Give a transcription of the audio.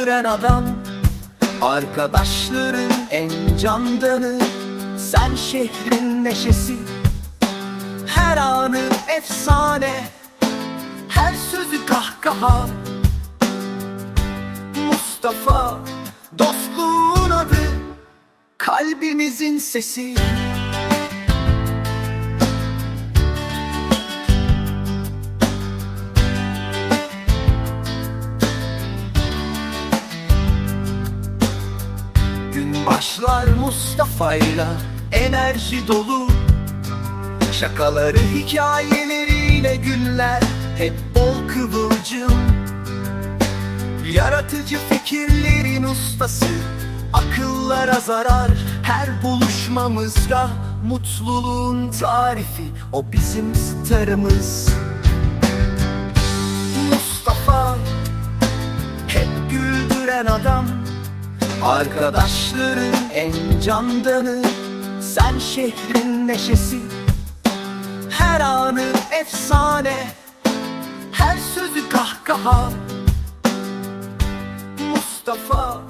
güldüren adam Arkadaşların en candanı Sen şehrin neşesi Her anı efsane. Her sözü kahkaha. Mustafa Dostluğun adı Kalbimizin sesi Başlar Mustafa'yla enerji dolu. Şakaları hikayeleriyle günler hep bol kıvılcım. Yaratıcı fikirlerin ustası Akıllara zarar. Her buluşmamızda Mutluluğun tarifi o bizim starımız. Mustafa hep güldüren adam Arkadaşların en candanı Sen şehrin neşesi. Her anı efsane Her sözü kahkaha. Mustafa